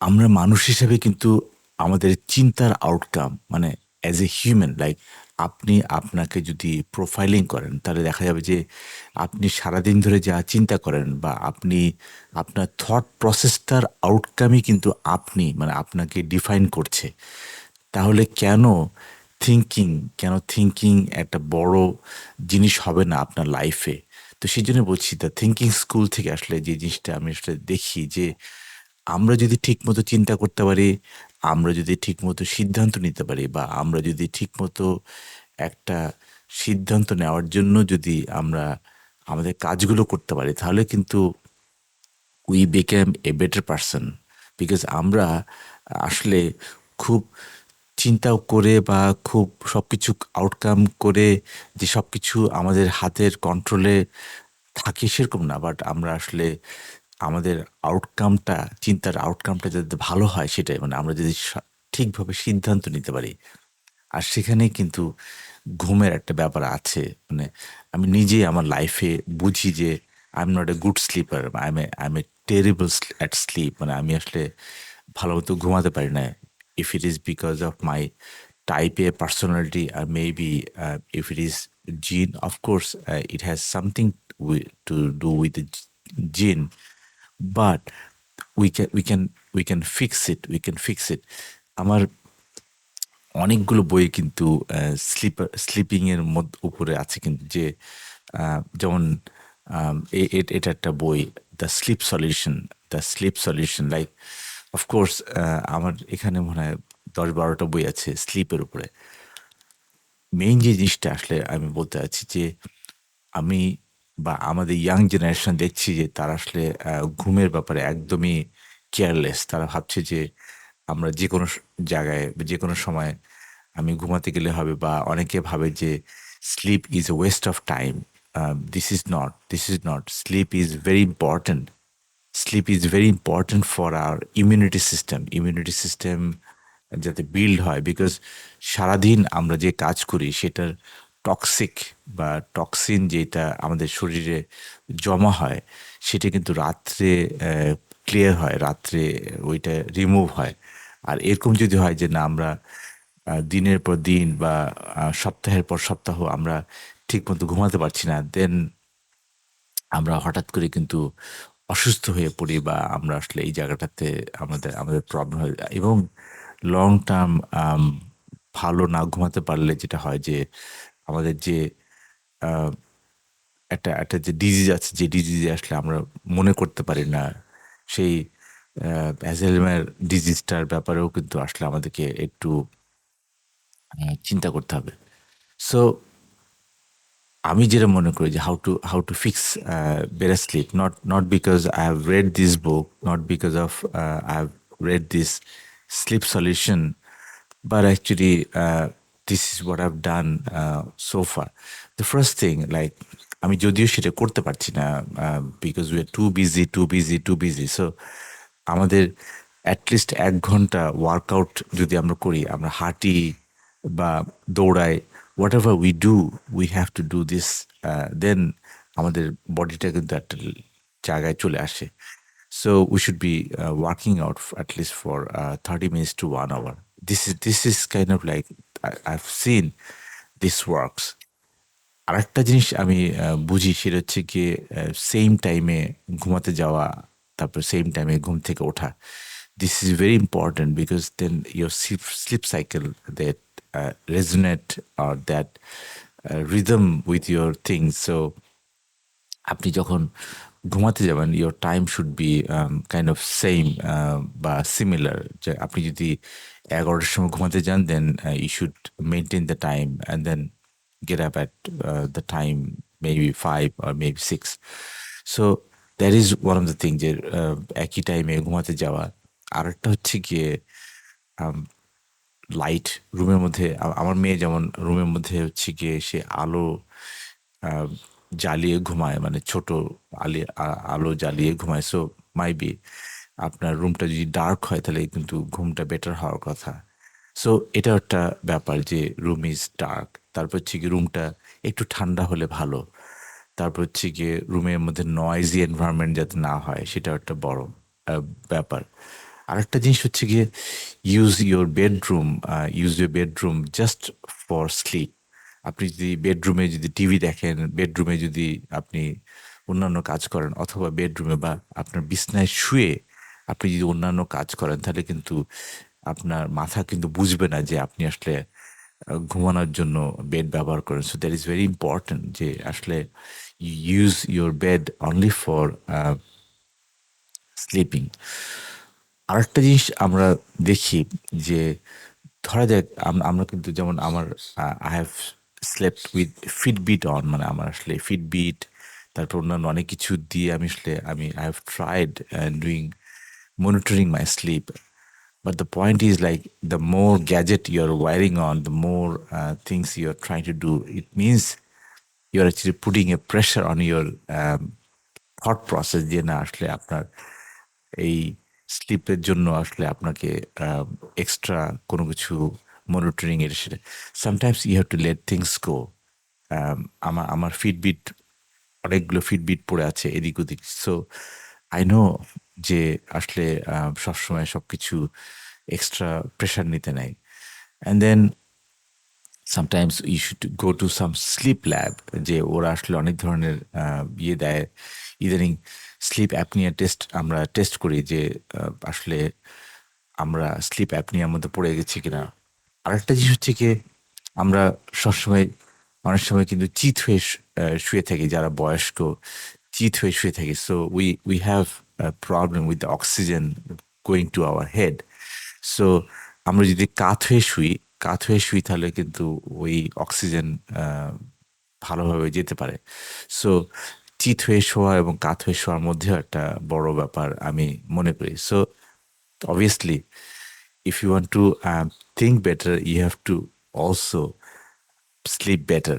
আমরা মানুষ হিসেবে কিন্তু আমাদের চিন্তার আউটকাম মানে অ্যাজ এ হিউম্যান লাইক আপনি আপনাকে যদি প্রোফাইলিং করেন, তাহলে দেখা যাবে যে আপনি সারাদিন ধরে যা চিন্তা করেন বা আপনি আপনার থট প্রসেসটার আউটকামই কিন্তু আপনি মানে আপনাকে ডিফাইন করছে। তাহলে কেন থিঙ্কিং কেন থিঙ্কিং একটা বড় জিনিস হবে না আপনার লাইফে তো সেই জন্য বলছি দ্য থিঙ্কিং স্কুল থেকে আসলে যে জিনিসটা আমি আসলে দেখি যে আমরা যদি ঠিকমতো চিন্তা করতে পারি, আমরা যদি ঠিকমতো সিদ্ধান্ত নিতে পারি বা আমরা যদি ঠিকমতো একটা সিদ্ধান্ত নেওয়ার জন্য যদি আমরা আমাদের কাজগুলো করতে পারি, তাহলে কিন্তু we become a better person because আমরা আসলে খুব চিন্তা করে বা খুব সব কিছু আউটকাম করে যে সব কিছু আমাদের হাতের কন্ট্রোলে থাকে সেরকম না বাট আমরা আসলে আমাদের আউটকামটা চিন্তার আউটকামটা যাতে ভালো হয় সেটাই মানে আমরা যদি ঠিকভাবে সিদ্ধান্ত নিতে পারি। আর সেখানেই কিন্তু ঘুমের একটা ব্যাপার আছে। মানে আমি নিজেই আমার লাইফে বুঝি যে I am not a good sleeper I am a I am a terrible at sleep মানে আমি আসলে ভালো মতো ঘুমাতে পারি না। If it is because of my type a personality or maybe if it is gene of course it has something to do with gene but we can we can we can fix it we can fix it আমার অনেকগুলো বই কিন্তু sleeper স্লিপিংয়ের মধ্যে, উপরে আছে কিন্তু যে যেমন এটা একটা বই the sleep solution the sleep solution like of course আমার এখানে মনে হয় দশ বারোটা বই আছে স্লিপের উপরে। মেইন যে জিনিসটা আসলে আমি বলতে চাচ্ছি যে, আমি বা আমাদের ইয়াং জেনারেশন দেখছি যে তারা আসলে ঘুমের ব্যাপারে একদমই কেয়ারলেস তারা ভাবছে যে আমরা যে কোনো জায়গায় যে কোনো সময় আমি ঘুমাতে গেলে হবে বা অনেকে ভাবে যে sleep is a waste of time this is not this is not sleep is very important sleep is very important for our immunity system immunity system যাতে বিল্ড হয় বিকজ সারাদিন আমরা যে কাজ করি সেটার টক্সিক বা টক্সিন যেটা আমাদের শরীরে জমা হয়, সেটা কিন্তু রাত্রে ক্লিয়ার হয়, রাত্রে ওইটা রিমুভ হয়। আর এরকম যদি হয় যে না আমরা দিনের পর দিন বা সপ্তাহের পর সপ্তাহ আমরা ঠিকমতো ঘুমাতে পারছি না দেন আমরা হঠাৎ করে কিন্তু অসুস্থ হয়ে পড়ি বা আমরা আসলে এই জায়গাটাতে আমাদের আমাদের প্রবলেম হয়। এবং লং টার্ম ভালো না ঘুমাতে পারলে যেটা হয় যে আমাদের যে একটা একটা যে ডিজিজ আছে যে ডিজিজে আসলে আমরা মনে করতে পারি না সেই অ্যাজেলমের ডিজিজটার ব্যাপারেও কিন্তু আসলে আমাদেরকে একটু চিন্তা করতে হবে। সো আমি যেটা মনে করি যে how to how to fix better sleep not not because I have read this book not because of I have read this sleep solution actually uh, this is what I've done uh, so far. The first thing, like আমি যদিও সেটা করতে পারছি না because we are too busy too busy too busy so আমাদের at least এক ঘণ্টা workout যদি আমরা করি আমরা হাঁটি বা দৌড়াই whatever we do we have to do this then আমাদের বডিটা কিন্তু একটা জায়গায় চলে আসে so we should be uh, working out f- at least for uh, 30 minutes to one hour. This is this is since this works works. আরেকটা জিনিস আমি বুঝি সেটা হচ্ছে গিয়ে সেম টাইমে ঘুমাতে যাওয়া, তারপর সেম টাইমে ঘুম থেকে ওঠা this is very important because then your sleep sleep cycle that resonate R that rhythm with your things so আপনি যখন ঘুমাতে যাবেন your time should be kind of same বা সিমিলার যে আপনি যদি এগারোটার সময় ঘুমাতে যান then you should maintain the time and then get up at the time maybe five R maybe six so that is one of the thing যে uh, একই টাইমে ঘুমাতে যাওয়া। আরেকটা হচ্ছে গিয়ে লাইট রুমের মধ্যে আমার মেয়ে যেমন রুমের মধ্যে হচ্ছে গিয়ে সে আলো আহ, জ্বালিয়ে ঘুমায় মানে ছোট আলি আলো জ্বালিয়ে ঘুমায়। সো মাই বি আপনার রুমটা যদি ডার্ক হয়, তাহলে কিন্তু ঘুমটা বেটার হওয়ার কথা। সো এটা একটা ব্যাপার যে রুম ইজ ডার্ক তারপর হচ্ছে কি রুমটা একটু ঠান্ডা হলে ভালো। তারপর হচ্ছে গিয়ে রুমের মধ্যে নয়েজি এনভায়রনমেন্ট যাতে না হয় সেটা একটা বড় ব্যাপার। আরেকটা জিনিস হচ্ছে গিয়ে use your bedroom use your bedroom just for sleep আপনি যদি বেডরুমে যদি টিভি দেখেন বেডরুমে যদি আপনি অন্যান্য কাজ করেন অথবা বেডরুমে বা আপনার বিছনায় শুয়ে আপনি যদি অন্যান্য কাজ করেন, তাহলে কিন্তু আপনার মাথা কিন্তু বুঝবে না যে আপনি আসলে ঘুমানোর জন্য বেড ব্যবহার করেন। So that is very important যে আসলে use your bed only for sleeping আরেকটা জিনিস আমরা দেখি যে ধরা যাক আমরা কিন্তু যেমন আমার I have slept with Fitbit on মানে আমার আসলে ফিটবিট তারপর অন্যান্য অনেক কিছু দিয়ে আমি আসলে, আমি I have tried doing monitoring my sleep but the point is like the more gadget your wearing on the more things you are trying to do it means you are actually putting a pressure on your thought process যে না, আসলে আপনার এই স্লিপের জন্য আসলে আপনাকে um, extra কোনো কিছু মনিটরিং এর সেটা। Sometimes you have to let things go আমার আমার ফিডবিট অনেকগুলো ফিডবিট পড়ে আছে এদিক ওদিক। সো আই নো যে আসলে সবসময় সব কিছু এক্সট্রা প্রেশার নিতে নেই and then sometimes you should go to some sleep lab যে ওরা আসলে অনেক ধরনের ইয়ে দেয়। ইদানিং স্লিপ অ্যাপনিয়া টেস্ট আমরা টেস্ট করি যে আসলে আমরা স্লিপ অ্যাপনিয়ার মধ্যে পড়ে গেছি কিনা। আরেকটা জিনিস হচ্ছে কি, আমরা সবসময়, অনেক সময় কিন্তু চিত হয়ে শুয়ে থাকি, যারা বয়স্ক, চিত হয়ে শুয়ে থাকি। So we we have problem with oxygen going to our head so আমরা যদি কাত হয়ে শুই, কাত হয়ে শুই তাহলে কিন্তু ওই অক্সিজেন ভালোভাবে যেতে পারে। সো চিত হয়ে শোয়া এবং কাত হয়ে শোয়ার মধ্যেও একটা বড় ব্যাপার আমি মনে করি। So obviously if you want to um, think better you have to also sleep better